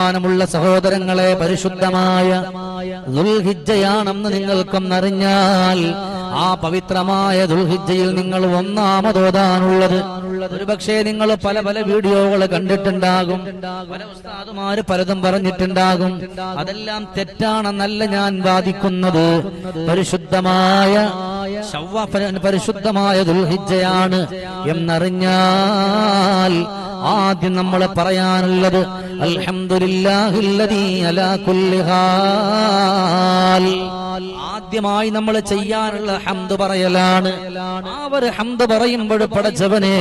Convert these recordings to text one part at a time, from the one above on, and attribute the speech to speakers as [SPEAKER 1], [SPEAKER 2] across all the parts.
[SPEAKER 1] ബഹുമാനമുള്ള സഹോദരങ്ങളെ പരിശുദ്ധമായ ദുൽഹിജ്ജയാണെന്ന് നിങ്ങൾക്കൊന്നറിഞ്ഞാൽ ആ പവിത്രമായ ദുൽഹിജ്ജയിൽ നിങ്ങൾ ഒന്നാമതോതാനുള്ളത്. ഒരുപക്ഷെ നിങ്ങൾ പല പല വീഡിയോകൾ കണ്ടിട്ടുണ്ടാകും. പല ഉസ്താദുമാര് പലതും പറഞ്ഞിട്ടുണ്ടാകും. അതെല്ലാം തെറ്റാണെന്നല്ല ഞാൻ വാദിക്കുന്നത്. പരിശുദ്ധമായ പരിശുദ്ധമായ ദുൽഹിജ്ജയാണ് എന്നറിഞ്ഞാൽ ആദ്യം നമ്മൾ പറയാനുള്ളത് ആദ്യമായി നമ്മൾ ചെയ്യാനുള്ള ഹംദ് പറയലാണ്. ആ ഒരു ഹംദ് പറയുമ്പോൾ പടച്ചവനെ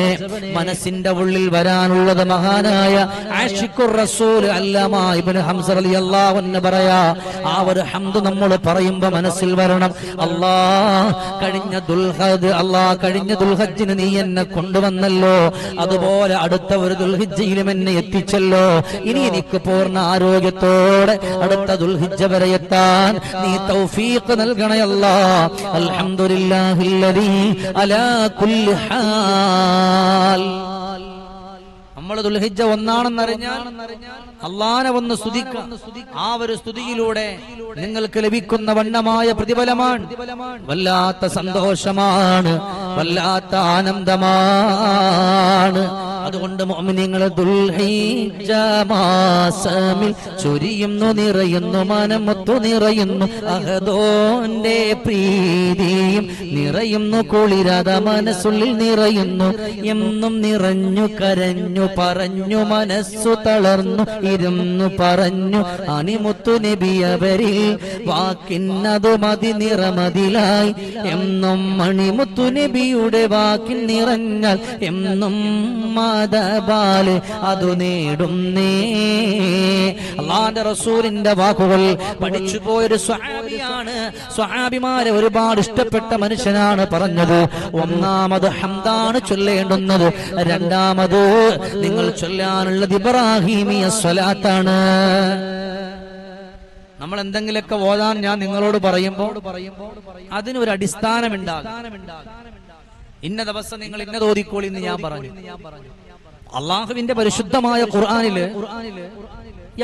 [SPEAKER 1] മനസ്സിന്റെ ഉള്ളിൽ വരാനുള്ളത് മഹാനായ ആഷിഖുർ റസൂൽ ഇബ്നു ഹംസ റളിയല്ലാഹു അൻഹു പറയാ ഹംദ് നമ്മൾ പറയുമ്പോൾ മനസ്സിൽ വരണം. അല്ലാ കഴിഞ്ഞ ദുൽഹദ് അല്ലാ കഴിഞ്ഞ ദുൽഹജ്ജിന് നീ എന്നെ കൊണ്ടുവന്നല്ലോ. അതുപോലെ അടുത്ത ഒരു ദുൽഹിജ്ജയിലും എന്നെ എത്തിച്ചല്ലോ. ഇനി എനിക്ക് പൂർണ ആരോഗ്യത്തോടെ അടുത്ത ദുൽഹിജ്ജ വരെ എത്താൻ നീ തൗഫീഖ് നൽകണയല്ല. അൽഹംദുലില്ലാഹില്ലദീ അലാ കുല്ലി ഹാൽ. നമ്മൾ ദുൽഹിജ്ജ ഒന്നാണെന്നറിഞ്ഞാൽ അള്ളാനെ ഒന്ന് സ്തുതിക്കാം. ആ ഒരു സ്തുതിയിലൂടെ നിങ്ങൾക്ക് ലഭിക്കുന്ന വണ്ണമായ പ്രതിഫലമാണ്. വല്ലാത്ത സന്തോഷമാണ്. വല്ലാത്ത ആനന്ദമാണ്. അതുകൊണ്ട് മോമിനിങ്ങൾ ദുൽഹിജ്ജ മാസമിൽ ചൊരിയുന്നു നിറയുന്നു മനമൊത്തു നിറയുന്നു. അഹദോന്റെ പ്രീതിയും നിറയുന്നു കുളിരാത മനസ്സുള്ളിൽ നിറയുന്നു. എന്നും നിറഞ്ഞു കരഞ്ഞു പറഞ്ഞു മനസ്സു തളർന്നു ഇരുന്നു പറഞ്ഞു അണിമുത്തു നബിയവരിൽ വാക്കിന്നതു മതി നിറമതിലായി. എന്നും മണിമുത്തു നബിയുടെ വാക്കിൻ നിറഞ്ഞാൽ എന്നും മതബാൽ അതു നേടുന്നേ അള്ളാന്റെ റസൂലിന്റെ വാക്കുകൾ പഠിച്ചു പോയൊരു സ്വഹാബിയാണ്. സ്വഹാബിമാരെ ഒരുപാട് ഇഷ്ടപ്പെട്ട മനുഷ്യനാണ് പറഞ്ഞത്. ഒന്നാമത് ഹംദാണ് ചൊല്ലേണ്ടുന്നത്. രണ്ടാമത് നിങ്ങൾ ചൊല്ലാനുള്ളത് ഇബ്രാഹിമിയ സ്വലാത്താണ്. നമ്മൾ എന്തെങ്കിലുമൊക്കെ ഓതാൻ ഞാൻ നിങ്ങളോട് പറയുമ്പോൾ അതിനൊരു അടിസ്ഥാനമുണ്ടാകും ഇന്ന ദിവസം നിങ്ങൾ ഇന്ന തോതിക്കോളി എന്ന് ഞാൻ പറഞ്ഞു. അള്ളാഹുവിന്റെ പരിശുദ്ധമായ ഖുർആാനിൽ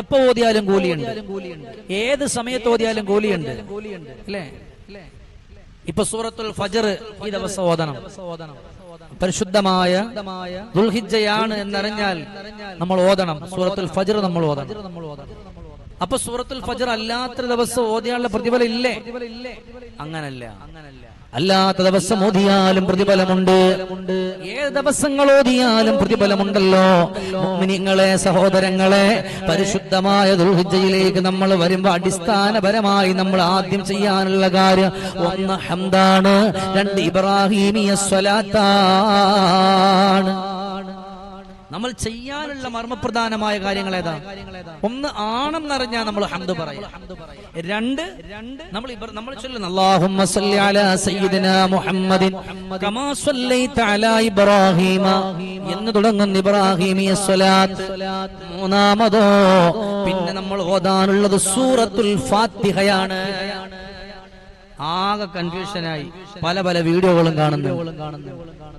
[SPEAKER 1] എപ്പോ ഓതിയാലും കൂലിയുണ്ട്. ഏത് സമയത്ത് ഓതിയാലും കൂലിയുണ്ട്. അല്ലേ? ഇപ്പൊ സൂറത്തുൽ ഫജർ ഈ ദിവസം ഓതണം. പരിശുദ്ധമായ ദുൽഹിജയാണ് എന്നറിഞ്ഞാൽ നമ്മൾ ഓതണം. സൂറത്തുൽ ഫജർ നമ്മൾ ഓതണം. അപ്പൊ സൂറത്തുൽ ഫജർ അല്ലാത്ത ദിവസം ഓതിയാനുള്ള പ്രതിഫലം ഇല്ലേ? അങ്ങനല്ല അങ്ങനല്ല. അല്ലാത്ത ദിവസം ഓതിയാലും പ്രതിഫലമുണ്ട്. ഏത് ദിവസങ്ങൾ ഓതിയാലും പ്രതിഫലമുണ്ടല്ലോ. മുഅ്മിനീങ്ങളെ സഹോദരങ്ങളെ പരിശുദ്ധമായ ദുൽഹിജ്ജയിലേക്ക് നമ്മൾ വരുമ്പോൾ അടിസ്ഥാനപരമായി നമ്മൾ ആദ്യം ചെയ്യാനുള്ള കാര്യം ഒന്ന് ഹംദാണ് രണ്ട് ഇബ്രാഹിമിയ സ്വലാത്താണ്. നമ്മൾ ചെയ്യാനുള്ള മർമ്മപ്രധാനമായ കാര്യങ്ങൾ ഏതാ? ഒന്ന് ആണെന്നറിഞ്ഞാൽ നമ്മൾ ഹംദ് പറയും. രണ്ട് നമ്മൾ നമ്മൾ ചൊല്ലുന്നു അല്ലാഹുമ്മ സല്ലി അലാ സയ്യിദിനാ മുഹമ്മദിൻ കമാ സല്ലൈത അലാ ഇബ്രാഹീമ എന്ന് തുടങ്ങുന്ന ഇബ്രാഹിമിയ സ്വലാത്ത്. മൂന്നാമതോ പിന്നെ നമ്മൾ ഓതാനുള്ളത് സൂറത്തുൽ ഫാത്തിഹയാണ്. ആകെ കൺഫ്യൂഷനായി പല പല വീഡിയോകളും കാണുന്നു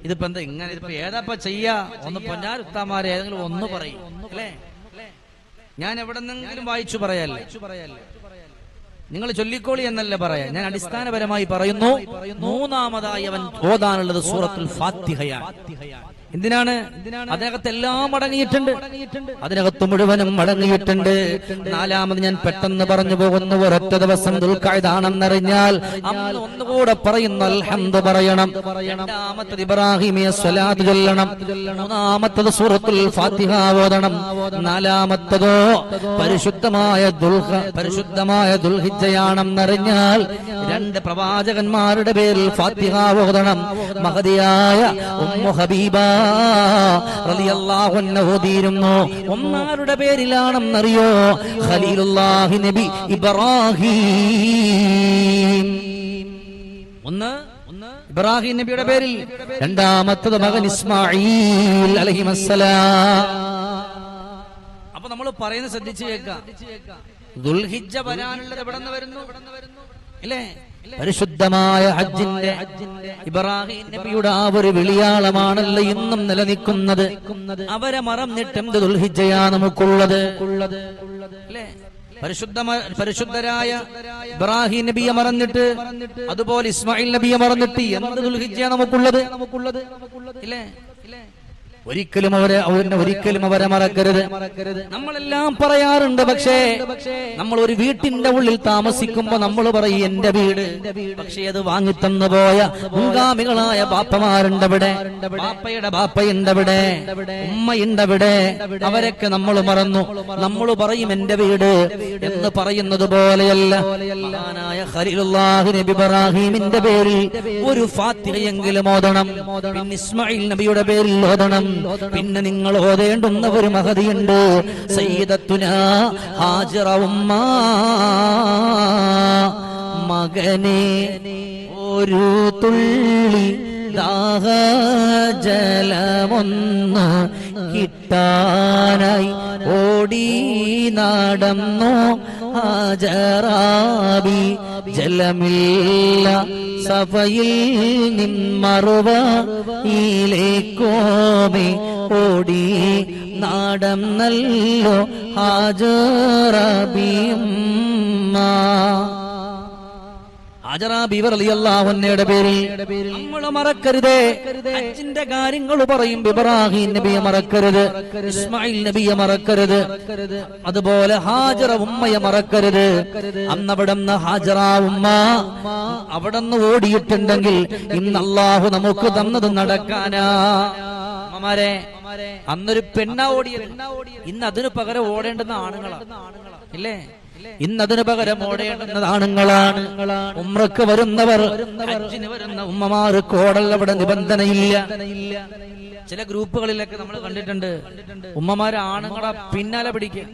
[SPEAKER 1] ഇതിപ്പോ എന്താ ഇങ്ങനെ ഇതിപ്പോ ഏതാപ്പ ചെയ്യാ? ഒന്ന് പൊന്നാർ പൊന്നാരുത്താമാരെ ഏതെങ്കിലും ഒന്ന് പറയും. അല്ലേ? ഞാൻ എവിടെന്നെങ്കിലും വായിച്ചു പറയാല്ലേ? നിങ്ങൾ ചൊല്ലിക്കോളി എന്നല്ല പറയാ? ഞാൻ അടിസ്ഥാനപരമായി പറയുന്നു മൂന്നാമതായി അവൻ ഓതാനുള്ളത് സൂറത്തുൽ ഫാത്തിഹയാണ്. എന്തിനാണ്? അതിനകത്ത് എല്ലാം അടങ്ങിയിട്ടുണ്ട്. അതിനകത്ത് മുഴുവനും അടങ്ങിയിട്ടുണ്ട്. നാലാമത് ഞാൻ പെട്ടെന്ന് പറഞ്ഞു പോകുന്ന. ഒരൊറ്റ ദിവസം ദുൽഖായതാണെന്നറിഞ്ഞാൽ അന്ന് ഒന്നുകൂടെ പറയുന്ന അൽഹന്ത് പറയണം. രണ്ടാമത്തത് ഇബ്രാഹിമിയ സ്വലാത്ത് ചൊല്ലണം. മൂന്നാമത്തത് സൂറത്തുൽ ഫാത്തിഹ ഓതണം. നാലാമത്തതോ പരിശുദ്ധമായ ദുൽഹ പരിശുദ്ധമായ ദുൽഹിജയാണെന്നറിഞ്ഞാൽ രണ്ട് പ്രവാചകന്മാരുടെ പേരിൽ ഫാത്തിഹ ഓതണം. മഹതിയായ ഉമ്മു ഹബീബ ഓതിയിരുന്നു ഒന്നാരുടെ പേരിലാണെന്നറിയോ? ഖലീലുല്ലാഹി നബി ഇബ്രാഹിം. ഒന്ന് ഇബ്രാഹിം നബിയുടെ പേരിൽ. രണ്ടാമത്തത് മകൻ ഇസ്മായിൽ അലഹിമസ്സലാം. അപ്പൊ നമ്മൾ പറയുന്നത് ശ്രദ്ധിച്ചു കേൾക്കാം. ദുൽഹിജ വരാനുള്ളത് എവിടെ നിന്ന് വരുന്നു? അല്ലേ? പരിശുദ്ധമായ ഹജ്ജിന്റെ ഇബ്രാഹിം നബിയുടെ ആ ഒരു വിളിയാളമാണല്ലോ ഇന്നും നിലനിൽക്കുന്നത്. അവരെ മറന്നിട്ട് എന്ത് ദുൽഹിജയാ നമുക്കുള്ളത്? അല്ലേ? പരിശുദ്ധ പരിശുദ്ധരായ ഇബ്രാഹിം നബിയെ മറന്നിട്ട് അതുപോലെ ഇസ്മായിൽ നബിയെ മറന്നിട്ട് എന്ത് ദുൽഹിജയാ നമുക്കുള്ളത്? നമുക്കുള്ളത്? ഇല്ലേ? ഒരിക്കലും അവരെ അവരെ ഒരിക്കലും അവരെ മറക്കരുത്. നമ്മളെല്ലാം പറയാറുണ്ട് പക്ഷേ നമ്മൾ ഒരു വീട്ടിന്റെ ഉള്ളിൽ താമസിക്കുമ്പോ നമ്മൾ പറയും എന്റെ വീട്. പക്ഷേ അത് വാങ്ങിത്തന്നു പോയ മുൻഗാമികളായ ബാപ്പമാരുണ്ടവിടെ. ബാപ്പയുടെ ബാപ്പയുണ്ടവിടെ. ഉമ്മയുണ്ടവിടെ. അവരൊക്കെ നമ്മൾ മറന്നു. നമ്മൾ പറയും എന്റെ വീട് എന്ന് പറയുന്നത് പോലെയല്ല. പേരിൽ ഒരു ഫാത്തിഹയെങ്കിലും ഓതണം. പിന്നെ ഇസ്മായിൽ നബിയുടെ പേരിൽ ഓതണം. പിന്നെ നിങ്ങൾ ഓതേണ്ടുന്ന ഒരു മഹതിയുണ്ട്. സയ്യിദത്തുന ഹാജറ ഉമ്മ. മകനെ ഒരു തുള്ളി ദാഹജലമൊന്ന് കിട്ടാനായി ഓടി നടന്നു. ഹാജറാബി ജലമില്ല സഭയിൽ നിന്മറുവ ഈലേക്കോമി. ഓടി നാടം നല്ലോ ഹാജറബിയമ്മ ഹാജറാ ബീവർ അലിയല്ലാഹുന്നയുടെ പേരിൽ. നമ്മൾ മറക്കരുതേ. അച്ഛന്റെ കാര്യങ്ങൾ പറയും ഇബ്രാഹിം നബിയെ മറക്കരുത് ഇസ്മായിൽ നബിയെ മറക്കരുത്. അതുപോലെ ഹാജറ ഉമ്മയെ മറക്കരുത്. അന്നവിടുന്ന് ഹാജറ ഉമ്മ. അവിടുന്ന് ഓടിയിട്ടുണ്ടെങ്കിൽ ഇന്ന് അള്ളാഹു നമുക്ക് തന്നത് നടക്കാനാ. അമ്മമാരെ അന്നൊരു പെണ്ണ ഓടിയ ഇന്ന് അതിനു പകരം ഓടേണ്ടുന്ന ആണുങ്ങളാണ് ഇല്ലേ? ഇന്ന് അതിനു പകരം ഓടേണ്ടുന്നത് ആണുങ്ങളാണ് ഉമ്രക്ക് വരുന്നവർ ഹജ്ജിന് വരുന്ന ഉമ്മമാർ ഓടൽ അവിടെ നിബന്ധനയില്ല. ചില ഗ്രൂപ്പുകളിലൊക്കെ നമ്മൾ കണ്ടിട്ടുണ്ട്. ഉമ്മമാര് ആണുങ്ങളെ പിന്നാലെ പിടിക്കുക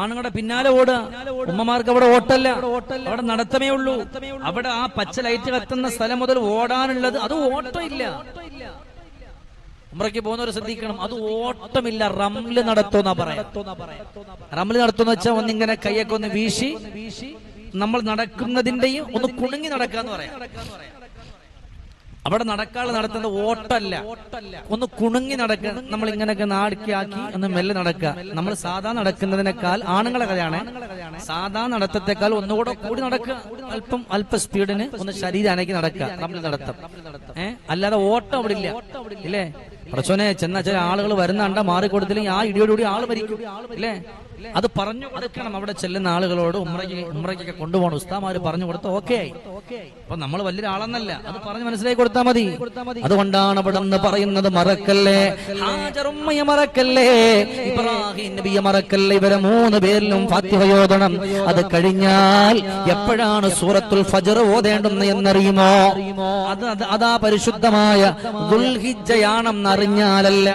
[SPEAKER 1] ആണുങ്ങളുടെ പിന്നാലെ ഓടുക. ഉമ്മമാർക്ക് അവിടെ ഓട്ടല്ല. അവിടെ നടത്തമേ ഉള്ളൂ. അവിടെ ആ പച്ച ലൈറ്റ് കത്തുന്ന സ്ഥലം മുതൽ ഓടാനുള്ളത് അത് ഓട്ടം ഇല്ല ഉമ്രയ്ക്ക് പോകുന്നവരെ ശ്രദ്ധിക്കണം. അത് ഓട്ടമില്ല. റംൽ നടത്തുന്ന പറയാം. റംൽ നടത്തുന്ന വെച്ചാൽ ഒന്നിങ്ങനെ കൈയൊക്കെ ഒന്ന് വീശി നമ്മൾ നടക്കുന്നതിന്റെയും ഒന്ന് കുണുങ്ങി നടക്കാന്ന് പറയാം. അവിടെ നടക്കാൾ നടത്തുന്നത് ഓട്ടല്ല. ഒന്ന് കുണുങ്ങി നടക്കുക. നമ്മൾ ഇങ്ങനെയൊക്കെ നാടുക്കി ആക്കി ഒന്ന് മെല്ലെ നടക്കുക. നമ്മൾ സാധാ നടക്കുന്നതിനേക്കാൾ ആണുങ്ങളെ കഥയാണ് സാധാ നടത്തത്തെക്കാൾ ഒന്നുകൂടെ കൂടി നടക്കുക. അല്പം അല്പ സ്പീഡിന് ഒന്ന് ശരീരം അനക്കി നടക്കുക. നമ്മൾ നടത്തം. ഏഹ് അല്ലാതെ ഓട്ടം അവിടെ ഇല്ല. ഇല്ലേ? പ്രച്ചോനെ ചെന്ന ചില ആളുകൾ മാറി മാറിക്കൊടുത്തില്ലെങ്കിൽ ആ ഇടിയോടുകൂടി ആൾ മരിക്കും. ഇല്ലേ? അത് പറഞ്ഞു കൊടുക്കണം. അവിടെ ചെല്ലുന്ന ആളുകളോട് ഉമ്രയ്ക്ക് ഉമ്രയ്ക്കൊക്കെ കൊണ്ടുപോകണം. ഉസ്താമാര് പറഞ്ഞു കൊടുത്ത ഓക്കെ. ആയി അപ്പൊ നമ്മൾ വലിയൊരാളെന്നല്ല. അത് പറഞ്ഞു മനസ്സിലാക്കി കൊടുത്താൽ മതി. അതുകൊണ്ടാണ് അവിടെ നിന്ന് പറയുന്നത് മറക്കല്ലേ? ഹാജറുമ്മയെ മറക്കല്ലേ? ഇബ്രാഹിം നബിയെ മറക്കല്ലേ? ഇവരെ മൂന്ന് പേരിലും ഫാത്തിഹയോദനം അത് കഴിഞ്ഞാൽ എപ്പോഴാണ് സൂറത്തുൽ ഫജർ ഓതേണ്ടുന്ന എന്നറിയുമോ? അത് അത് അതാ പരിശുദ്ധമായ ദുൽഹിജയാണെന്ന് അറിഞ്ഞാലല്ല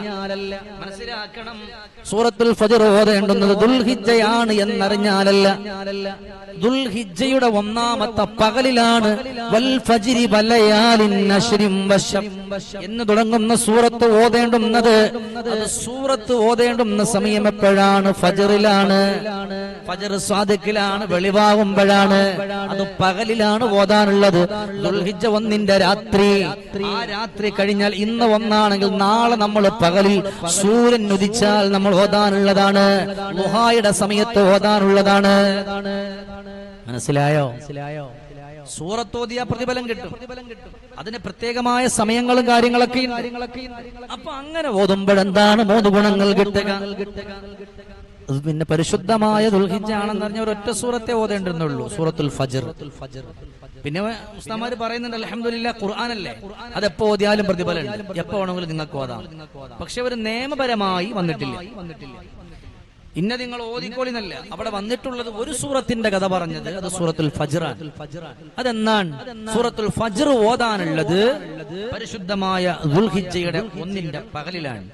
[SPEAKER 1] മനസ്സിലാക്കണം. സൂറത്തുൽ ഫജർ ഓതേണ്ടുന്നത് ദുൽഹിജയാണ് എന്നറിഞ്ഞാലല്ല. ദുൽഹിജയുടെ ഒന്നാമത്തെ പകലിലാണ്. വൽ എന്ന് തുടങ്ങുന്ന സൂറത്ത് ഓതേണ്ടുന്നത്. അത് സൂറത്ത് ഓതേണ്ടുന്ന സമയം എപ്പോഴാണ്? ഫജറിലാണ്. ഫജർ സ്വാദിക്കിലാണ് വെളിവാകുമ്പോഴാണ്. അത് പകലിലാണ് ഓതാനുള്ളത്. ദുൽഹിജ ഒന്നിന്റെ രാത്രി. രാത്രി കഴിഞ്ഞാൽ ഇന്ന് ഒന്നാണെങ്കിൽ നാളെ നമ്മൾ പകലിൽ സൂര്യൻ ഉദിച്ചാൽ നമ്മൾ ഓതാനുള്ളതാണ്. ലുഹായുടെ സമയത്ത് ഓതാനുള്ളതാണ്. മനസ്സിലായോ? മനസ്സിലായോ? സൂറത്തോതിയ പ്രതിഫലം കിട്ടും. അതിന് പ്രത്യേകമായ സമയങ്ങളും കാര്യങ്ങളൊക്കെ. അപ്പൊ അങ്ങനെ ഓതുമ്പോഴെന്താണ് മൂന്ന് ഗുണങ്ങൾ കിട്ടുക? അത് പിന്നെ പരിശുദ്ധമായ ദുൽഹിജാണെന്ന് പറഞ്ഞ ഒറ്റ സൂറത്തെ ഓതേണ്ടെന്നുള്ളൂ സൂറത്തുൽ ഫജർ. പിന്നെ ഉസ്താമാര് പറയുന്നുണ്ട് അലഹമില്ല ഖുർആാനല്ലേ? അത് എപ്പോ ഓതിയാലും പ്രതിഫലം എപ്പോ ആണെങ്കിലും നിങ്ങൾക്ക് ഓതാം. പക്ഷെ ഒരു നിയമപരമായി വന്നിട്ടില്ല. ഇന്ന നിങ്ങൾ ഓതിക്കോളിന്നല്ല. അവിടെ വന്നിട്ടുള്ളത് ഒരു സൂറത്തിന്റെ കഥ പറഞ്ഞത് അത് സൂറത്തുൽ ഫജ്റാണ് അതെന്നാണ്? സൂറത്തുൽ ഫജ്ർ ഓതാനുള്ളത് പരിശുദ്ധമായ ദുൽഹിജ്ജയുടെ ഒന്നിന്റെ പകലിലാണ്.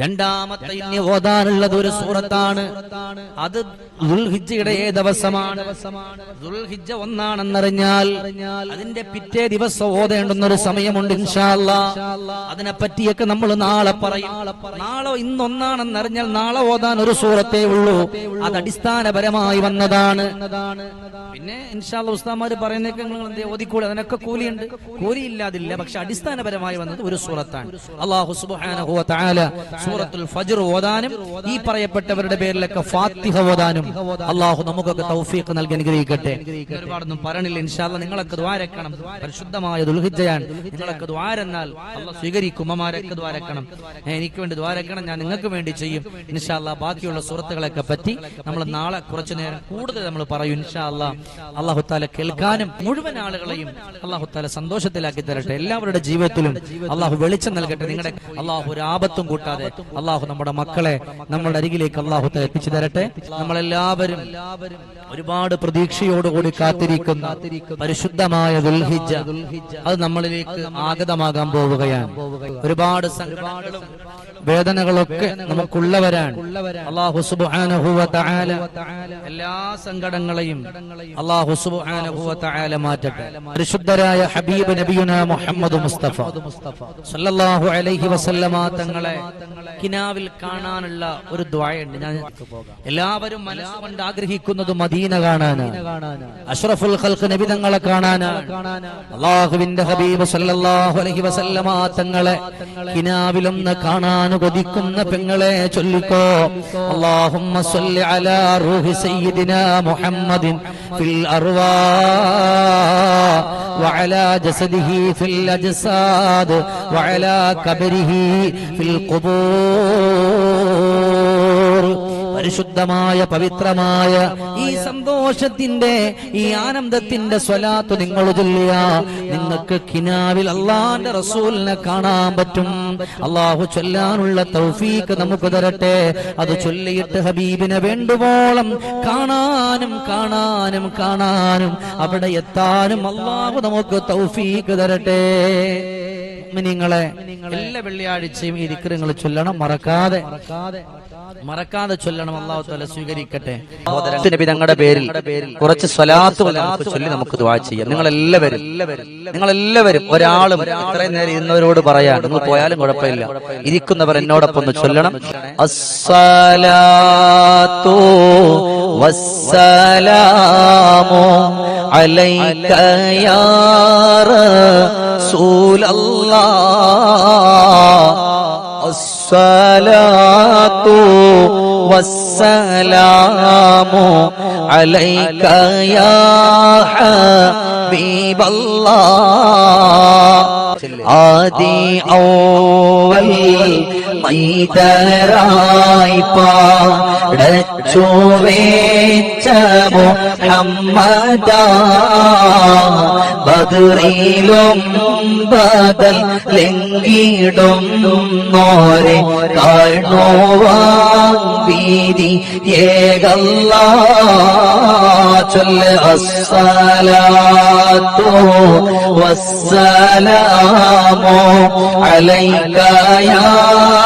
[SPEAKER 1] രണ്ടാമത്തെ ഇനി ഓതാനുള്ളത് ഒരു സൂറത്താണ്. അത് ദുൽഹിജ്ജയുടെ ഏ ദിവസമാണ്. ദുൽഹിജ്ജ ഒന്നാണെന്നറിഞ്ഞാൽ അതിന്റെ പിറ്റേ ദിവസം ഓതേണ്ടുന്ന ഒരു സമയമുണ്ട് ഇൻഷാല്ല അതിനെ പറ്റിയൊക്കെ നമ്മൾ നാളെ പറയും. നാളെ ഇന്നൊന്നാണെന്നറിഞ്ഞാൽ നാളെ ഓതാൻ ഒരു സൂറത്ത് സൂറത്തേ ഉള്ളൂ. അത് അടിസ്ഥാനപരമായി വന്നതാണ്. പിന്നെ ഇൻഷാല്ല ഉസ്താമാര് പറയുന്നതൊക്കെ നിങ്ങൾ ഓതിക്കൂടെ അതിനൊക്കെ കൂലിയുണ്ട്. കൂലി ഇല്ലാതില്ല പക്ഷെ അടിസ്ഥാനപരമായി വന്നത് ഒരു സൂറത്താണ്. അള്ളാഹു സൂറത്തുൽ ഫജ്ർ ഓതാനും ഈ പറയപ്പെട്ടവരുടെ പേരിലൊക്കെ ഫാത്തിഹ ഓതാനും അള്ളാഹു നമുക്കൊക്കെ തൗഫീഖ് നൽകി അനുഗ്രഹിക്കട്ടെ. ഒരുപാടൊന്നും പറയണില്ല. ഇൻഷാല്ല നിങ്ങളൊക്കെ ദ്വാരക്കണം പരിശുദ്ധമായ ദുൽഹിജയാണ് നിങ്ങളൊക്കെ ദ്വാരെന്നാൽ അള്ളാഹ് സ്വീകരിക്കും. ഉമ്മമാരൊക്കെ ദ്വാരക്കണം എനിക്ക് വേണ്ടി ദ്വാരക്കണം ഞാൻ നിങ്ങൾക്ക് വേണ്ടി ചെയ്യും. ഇൻഷാല്ല ബാക്കിയുള്ള സുഹൃത്തുക്കളൊക്കെ പറ്റി നമ്മൾ നാളെ കുറച്ചു നേരം കൂടുതൽ നമ്മൾ പറയും അള്ളാഹു താല കേൾക്കാനും മുഴുവൻ ആളുകളെയും അള്ളാഹു താല സന്തോഷത്തിലാക്കി തരട്ടെ. എല്ലാവരുടെ ജീവിതത്തിലും അള്ളാഹു വെളിച്ചം നൽകട്ടെ. നിങ്ങളുടെ അള്ളാഹു ഒരു ആപത്തും കൂട്ടാതെ അള്ളാഹു നമ്മുടെ മക്കളെ നമ്മുടെ അരികിലേക്ക് അള്ളാഹു എത്തിച്ചു തരട്ടെ. നമ്മളെല്ലാവരും ഒരുപാട് പ്രതീക്ഷയോടുകൂടി കാത്തിരിക്കുന്ന പരിശുദ്ധമായ ദുൽഹിജ അത് നമ്മളിലേക്ക് ആഗതമാകാൻ പോവുകയാണ്. ഒരുപാട് വേദനകളൊക്കെ നമുക്കുള്ളവരാണ്. അള്ളാഹു സുബ്ഹാനഹു വ എല്ലാ സങ്കടങ്ങളെയും അള്ളാഹു സുബ്ഹാനഹു വ മാറ്റട്ടെ. പരിശുദ്ധരായ ഹബീബ് നബിയുന മുഹമ്മദ് മുസ്തഫ സല്ലല്ലാഹു അലൈഹി വസല്ലമ തങ്ങളെ കിനാവിൽ കാണാനുള്ള ഒരു ദ്വായുണ്ട്. ഞാൻ എല്ലാവരും മനസ്സുകൊണ്ട് ആഗ്രഹിക്കുന്നത് മദീന കാണാനാണ്. അഷ്റഫുൽ ഖൽഖ് നബി തങ്ങളെ കാണാനാണ്. അള്ളാഹുവിന്റെ ഹബീബ് സല്ലല്ലാഹു അലൈഹി വസല്ലമ തങ്ങളെ കിനാവിലൊന്ന് കാണാൻ കൊതിക്കുന്ന പെങ്ങളെ ചൊല്ലിക്കോ. اللهم صل على روح سيدنا محمد في الأرواح وعلى جسده في الأجساد وعلى قبره في القبور പരിശുദ്ധമായ പവിത്രമായ ഈ സന്തോഷത്തിന്റെ ഈ ആനന്ദത്തിന്റെ സ്വലാത്ത് നിങ്ങൾ ചൊല്ലിയ നിങ്ങൾക്ക് കിനാവിൽ അള്ളാന്റെ റസൂലിനെ കാണാൻ പറ്റും. അള്ളാഹു ചൊല്ലാനുള്ള തൗഫീക്ക് നമുക്ക് തരട്ടെ. അത് ചൊല്ലിയിട്ട് ഹബീബിനെ വേണ്ടുവോളം കാണാനും കാണാനും കാണാനും അവിടെ എത്താനും അള്ളാഹു നമുക്ക് തൗഫീക്ക് തരട്ടെ. നിങ്ങളെ എല്ലാ വെള്ളിയാഴ്ചയും ഈ ദിക്രങ്ങൾ ചൊല്ലണം. മറക്കാതെ മറക്കാതെ ചൊല്ലണം. അള്ളാഹു തല സ്വീകരിക്കട്ടെ. നബി തങ്ങളുടെ പേരിൽ കുറച്ച് സ്വലാത്ത് ചൊല്ലി നമുക്ക് ദുആ ചെയ്യാം. നിങ്ങൾ എല്ലാവരും നിങ്ങൾ എല്ലാവരും ഒരാളും ഇത്രയും നേരം ഇരുന്നവരോട് പറയാൻ നിങ്ങൾ പോയാലും കുഴപ്പമില്ല. ഇരിക്കുന്നവർ എന്നോടൊപ്പം ഒന്ന് ചൊല്ലണം. അസ്സലാത്തു വസ്സലാമു അലൈക യാ الصلاة والسلام عليك يا حبيب الله آدي أول മൈതരായി പാടച്ചു വേച്ച മുഹമ്മദ ബദറിലും ബദൽ ലംഘിടും നോരെ കാണുവാൻ വീതി ഏകല്ല. ചൊല്ല അസ്സലാത്തു വസ്സലാമോ അലൈക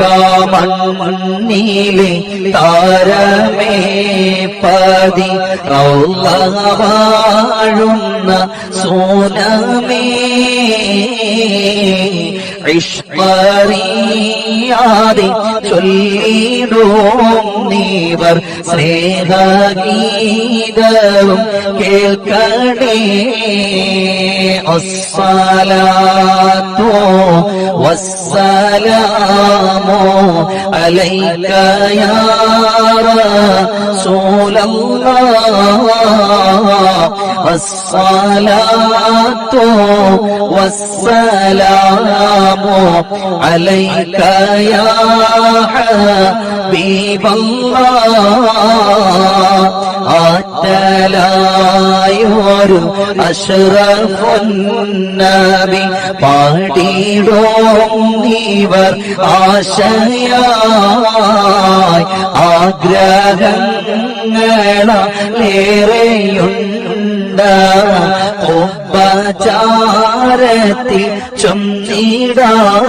[SPEAKER 1] മക്ക മണ്ണിലെ താരമേ പതി. വാഴുന്ന സോനമേ. ഇഷ്മറിയാതെ ചൊല്ലിടും നീവർ സ്നേഹഗീതവും കേൾക്കണേ. അസ്സലാത്തോ വസ്സലാമോ അലൈക യാ റസൂലല്ലാഹ്. അസ്സലാത്തു വസ്സലാമു അലൈക യാ ഹബീബല്ലാഹ് അഷ്റഫുന്നബി പാടിടും നീവർ ആശയായി ആഗ്രഹങ്ങളേറെയുണ്ട് ഉപചാരത്തിൽ ചൊന്നിടാൻ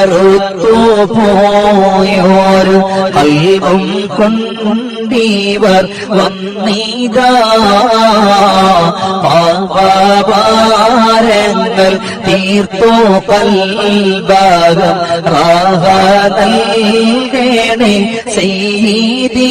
[SPEAKER 2] കറുത്തു പോയോർ കൽവും കൊണ്ടീവർ വന്നീതാ. പാപഭാരങ്ങൾ തീർത്തോ പൽഭാഗം റാഹ നൽകേണേ ചെയ്തീ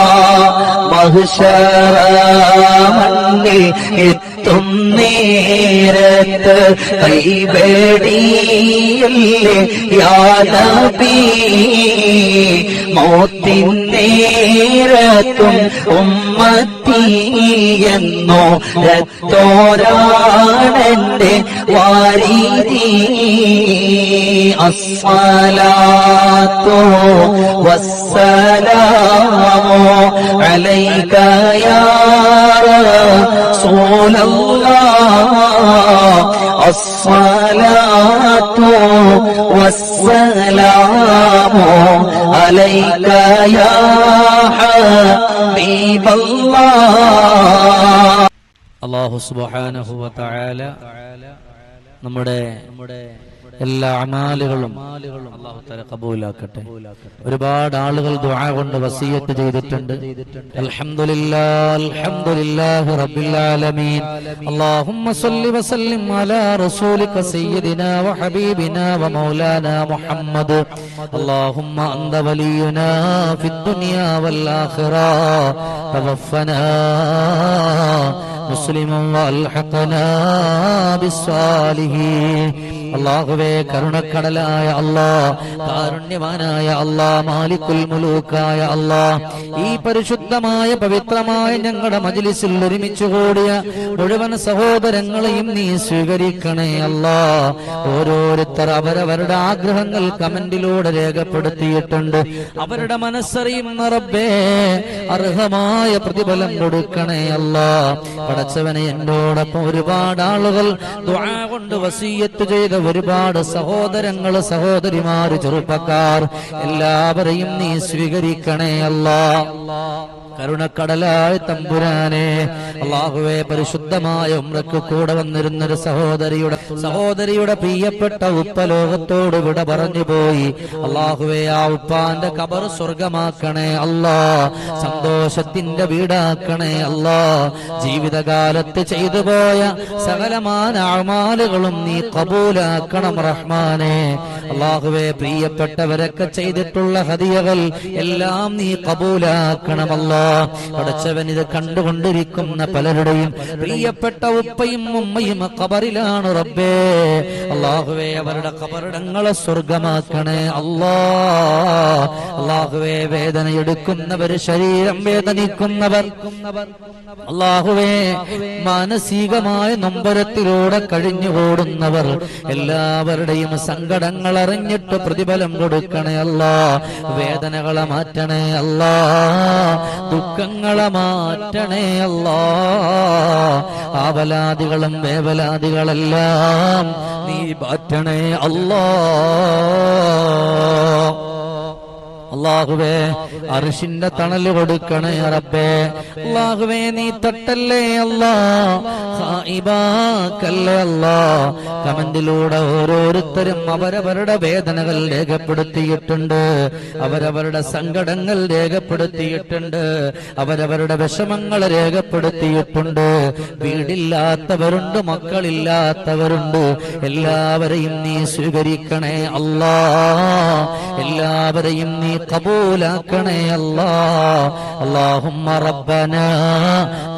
[SPEAKER 2] മഹിഷറമണ്ണിൽ എത്തും നേരത്ത് കൈവേടിയല്ലേ? യാനബി മോത്തിൻ നേരത്തും ഉമ്മത്തി എന്നോ രത്തോരാണെന്റെ വാരീതി. അസ്സലാത്തു വസ്സലാമു عليك يا رسول الله الصلاة والسلام عليك يا حبيب الله
[SPEAKER 1] അള്ളാഹു സുബ്ഹാനഹു വ തആല നമ്മുടെ എല്ലാ അമാലുകളും അള്ളാഹു തആല കബൂലാക്കട്ടെ ഒരുപാട് ആളുകൾ ദുആ കൊണ്ട് വസിയത്ത് ചെയ്തിട്ടുണ്ട് അൽഹംദുലില്ലാഹ് അൽഹംദുലില്ലാഹി റബ്ബിൽ ആലമീൻ اللهم صل وسلم على رسولك سيدنا وحبيبنا ومولانا محمد اللهم أنت ولينا في الدنيا والآخرة توفنا مسلما والحقنا بالصالحين അള്ളാഹുവേ കരുണക്കടലായ അള്ളാ കാരുണ്യവാനായ അള്ളാ മാലിക്കുൽ മുലൂക്കായ അള്ളാ ഈ പരിശുദ്ധമായ പവിത്രമായ ഞങ്ങളുടെ മജിലിസിൽ ഒരുമിച്ച് കൂടിയ മുഴുവൻ സഹോദരങ്ങളെയും നീ സ്വീകരിക്കണേ അല്ലാ ഓരോരുത്തർ അവരവരുടെ ആഗ്രഹങ്ങൾ കമന്റിലൂടെ രേഖപ്പെടുത്തിയിട്ടുണ്ട്. അവരുടെ മനസ്സറിയുന്ന റബ്ബേ അർഹമായ പ്രതിഫലം കൊടുക്കണേ അല്ലാ പടച്ചവനെ എന്നോടൊപ്പം ഒരുപാട് ആളുകൾ കൊണ്ട് വസീയത്ത് ചെയ്ത ഒരുപാട് സഹോദരങ്ങൾ സഹോദരിമാര് ചെറുപ്പക്കാർ എല്ലാവരെയും നീ സ്വീകരിക്കണേ അല്ലാ. കരുണക്കടലായ തമ്പുരാനെ അള്ളാഹുവെ പരിശുദ്ധമായ ഉമ്രക്ക് കൂടെ വന്നിരുന്നൊരു സഹോദരിയുടെ സഹോദരിയുടെ പ്രിയപ്പെട്ട ഉപ്പ ലോകത്തോട് വിട പറഞ്ഞു പോയി. അള്ളാഹുവെ ആ ഉപ്പാന്റെ കബർ സ്വർഗമാക്കണേ അല്ലാ. സന്തോഷത്തിന്റെ വീടാക്കണേ അല്ലാ. ജീവിതകാലത്ത് ചെയ്തു പോയ സകലമാന അമാലുകളും നീ കബൂലാക്കണം റഹ്മാനെ. അള്ളാഹുവെ പ്രിയപ്പെട്ടവരൊക്കെ ചെയ്തിട്ടുള്ള ഹതിയകൾ എല്ലാം നീ കബൂലാക്കണമല്ലോ പടച്ചവൻ ഇത് കണ്ടുകൊണ്ടിരിക്കുന്ന പലരുടെയും പ്രിയപ്പെട്ട ഉപ്പയും ഉമ്മയും കബറിലാണ് റബ്ബേ. അള്ളാഹുവേ അവരുടെ കബറിടങ്ങളെ സ്വർഗമാക്കണേ അല്ലാ വേദന വേദനയെടുക്കുന്നവർ ശരീരം വേദനിക്കുന്നവർ. അള്ളാഹുവേ മാനസികമായ നൊമ്പരത്തിലൂടെ കഴിഞ്ഞുകൂടുന്നവർ എല്ലാവരുടെയും സങ്കടങ്ങൾ അറിഞ്ഞിട്ട് പ്രതിഫലം കൊടുക്കണേ. അല്ല വേദനകളെ മാറ്റണേ. അല്ല ദുഃഖങ്ങളെ മാറ്റണേ അല്ല. ആവലാദികളും വേവലാദികളെല്ലാം നീ മാറ്റണേ അല്ലാ. അള്ളാഹുവേ അർഷിന്റെ തണൽ കൊടുക്കണേ റബ്ബേ. അള്ളാഹുവേ നീ തട്ടല്ലേ അല്ലാ. ഹായിബാക്കല്ലേ അല്ലാ. കമന്റിലൂടെ ഓരോരുത്തരും അവരവരുടെ വേദനകൾ രേഖപ്പെടുത്തിയിട്ടുണ്ട്. അവരവരുടെ സങ്കടങ്ങൾ രേഖപ്പെടുത്തിയിട്ടുണ്ട്. അവരവരുടെ വിഷമങ്ങൾ രേഖപ്പെടുത്തിയിട്ടുണ്ട്. വീടില്ലാത്തവരുണ്ട് മക്കളില്ലാത്തവരുണ്ട്. എല്ലാവരെയും നീ സ്വീകരിക്കണേ അല്ലാ. എല്ലാവരെയും നീ കബൂലാക്കണേ അല്ലാ اللهم ربنا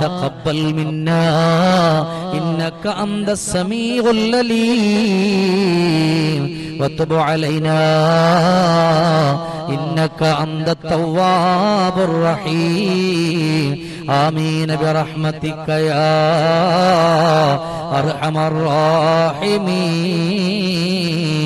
[SPEAKER 1] تقبل منا إنك أنت السميع العليم وتب علينا إنك أنت التواب الرحيم آمين برحمتك يا أرحم الراحمين